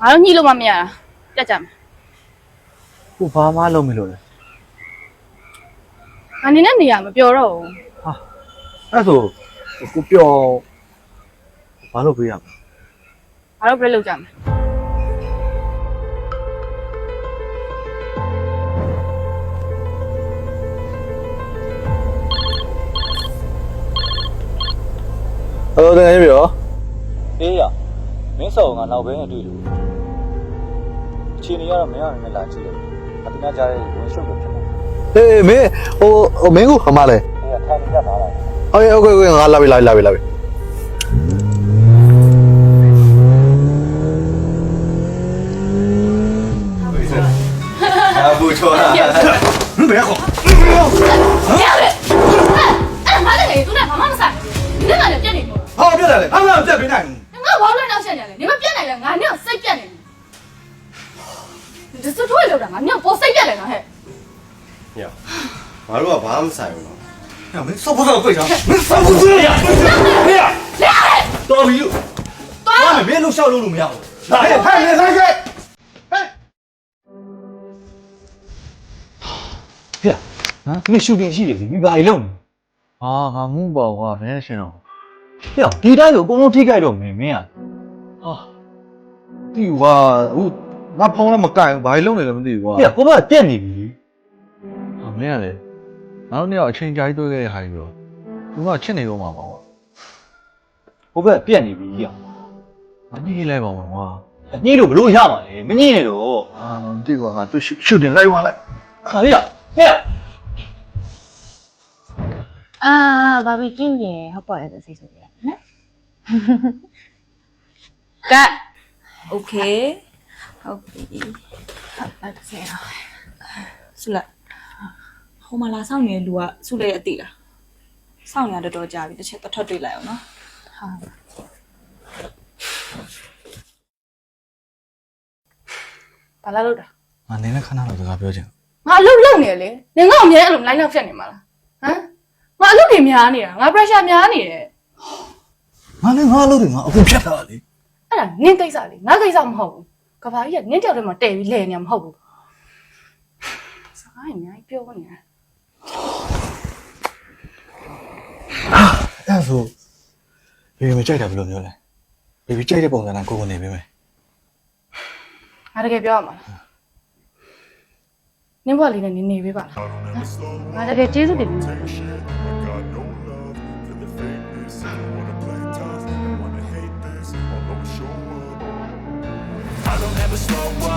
ငါတို့ညှိလို့မမရတာပြတ်ကြမယ်ကိုဘာမှလုပ်မလို့လဲငါနေနဲ့နေရမပြောတော့ဘူးအဲ့ဆိုကိုပျော်ဘာလုပ်ပေးရမလဲငါတို့ပြည့်လောက်ကြမယ်ဟယ်လိုတကယ်ပြောအေးရ ဆက်အောင်ကနောက်ဘင်းအတွေ့လို့အချိန်ကြီးကတော့မင်းအောင်နဲ့လာကြည့်တယ်အတင်ကကြားတဲ့ဝင်ရှုပ်ကိုဖြစ်နေဟေးမင်းဟိုဟိုမင်းကအမလဲအေးခံနေကြပါလားအေးဟုတ်ကဲ့ဟုတ်ကဲ့ငါလာပြီလာပြီလာပြီလာပြီ啊，不错啊！你别吼！不要嘞！哎，俺妈的，你昨天他妈没啥，你那哪里变的？好变的嘞，俺们那变没哪样。 င်ဘူးငါဘာလို့နောက်ဆက်နေလဲနေမပြတ်နိုင်လဲငါနဲ့စိတ်ပြတ်နေတယ်ဒီစထွေးလောက်တာငါနဲ့ပေါ်စိတ်ပြတ်တယ်ငါဟဲ့ညငါတို့ကဘာမှမဆိုင်ဘူးနော်ညမင်းစောဖို့တော့တွေ့ချာမင်းစောဖို့တွေ့ရဟေးလေရတယ်တော်ပြီလို့သွားဘာလဲမင်းလှုပ်ရှောက်လို့လို့မရဘူးလာဟဲ့ဟဲ့နေဆိုင်ခဲ့ဟဲ့ဟဲ့ဟမ်မင်းရှူတင်ရှိတယ်ဒီဘာကြီးလုံးဟာငါမှုပေါ့ကွာဘယ်ရှင်တော့ ဟဲ့ဒီတိုင်းဆိုအကုန်လုံးထိခိုက်တော့မင်းမင်းอ่ะဟာဒီကွာဟိုငါဖုန်းလည်းမကင်ဘူးဘာကြီးလုံးနေလဲမသိဘူးကွာ ပြကိုမပြက်နေပြီ ဟာမင်းကလေငါတို့နေ့ကအချိန်ကြာကြီးတွေ့ခဲ့တဲ့ဟာကြီးတော့သူကချစ်နေတော့မှာပေါ့ကွာ ကိုဘက်ပြက်နေပြီอ่ะ မညှိလိုက်ပါဘူးကွာ ညှိလို့ဘလို့ရမှာလဲမညှိနဲ့တော့ အာမသိကွာငါသူရှူတင်လိုက်သွားလိုက် ဟာရဟဲ့ အာဘာဘီကျူးရယ်ဟုတ်ပါရဲ့စိတ်ဆိုရယ်နော် ကတ် โอเคဟုတ်ပြီ အဲ့ဒါဆက်ရအောင် ဆုလိုက်ဟိုမှာလာဆောင်နေတဲ့လူကဆုလိုက်အတိလားစောင့်ရတော်တော်ကြာပြီတစ်ချက်တစ်ထွက်တွေ့လိုက်အောင်နော် ဘာလာလို့တာ ငါနေနဲ့ခဏတော့စကားပြောချင် ငါအလုပ်လုပ်နေလေနေငါ့အမြဲအဲ့လို line နောက်ဖြတ်နေမှာလားဟမ်ငါအလုပ်တွေများနေတာငါ pressure များနေတယ် ငါလည်းငါအလုပ်တွေငါအခုဖြတ်တာလေအဲ့ဒါနင်းကိစ္စလေငါကိစ္စမဟုတ်ဘူးကဘာကြီးကနင်းတယောက်တည်းမှာတည်ပြီးလဲနေမှာမဟုတ်ဘူးစကားအများကြီးပြောနေတာအဲ့ဆိုဘေဘီမကြိုက်တာဘယ်လိုမျိုးလဲဘေဘီကြိုက်တဲ့ပုံစံနဲ့ကိုယ်ကနေပေးမယ်ငါတကယ်ပြောရမှာလားနင်းဘွားလေးနဲ့နေနေပေးပါလားဟမ်ငါတကယ်ကျေးဇူးတင်ပါတယ်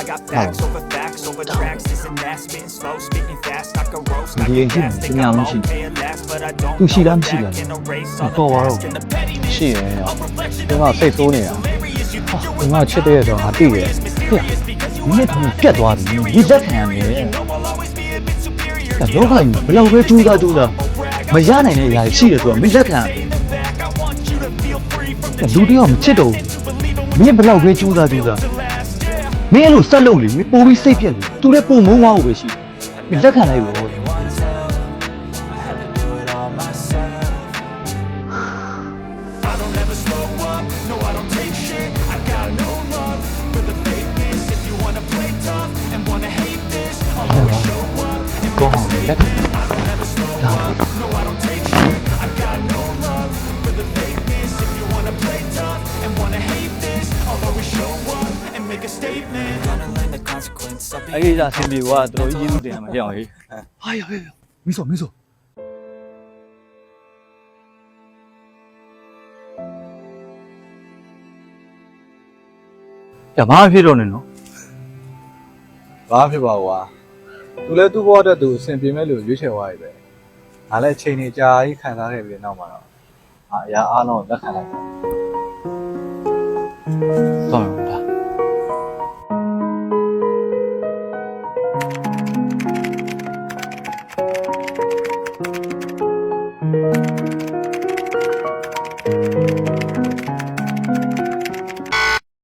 I got facts over facts over tracks This and that, spitting slow, speaking fast I can roast, I Hindi, can hindi, gas Think hindi I'm naman siya. okay at last But I don't Tu know sila, the sila. back and erase all Ito, the wow. past And the pettiness ရှိရယ် A reflection ဒီ of မှာ me စိတ်ဆိုးနေတာ Hilarious, you think you're ဒီမှာချစ်တဲ့ဆိုငါသိတယ်ဟဲ့ဒီနေ့တော့ပြက်သွားပြီဒီလက်ခံရမယ် I'll always be a bit superior ဒါလောကကြီးဘယ်လောက်ပဲကြိုးစားကြိုးစားမရနိုင်တဲ့အရာရှိတယ်ဆိုတော့မလက်ခံရမယ် back I want you to feel free from the လူတယောက်မချစ်တော့ဘူးမင်းဘယ်လောက်ပဲကြိုးစားကြိုးစား မင်းအဲ့လိုဆက်လုပ်လေမင်းပိုပြီးစိတ်ပြက်လေသူလည်းပုံမုန်းသွားဖို့ပဲရှိတယ်မင်းလက်ခံလိုက်လို့ I don't ever slow up, no I don't take shit I got no love for the fakeness If you wanna play tough and wanna hate this I'll always show up and ကောင်းအောင်လက်ခံ အဲ့ဒီအဆင်ပြေကွာတော်တော်ကြီးကျေးဇူးတင်ရမှာကြောက်ဟေးဟာရဟဲ့မင်းစောမင်းစော။ဒါမှမဖြစ်တော့နဲ့နော်ဘာဖြစ်ပါကွာသူလည်းသူ့ဘဝအတွက်သူအဆင်ပြေမဲ့လို့ရွေးချယ်သွားပြီပဲငါလည်းချိန်နေကြာကြီးခံစားခဲ့ပြီးတဲ့နောက်မှာတော့အာအရာအားလုံးကိုလက်ခံလိုက်တယ်။ဟုတ်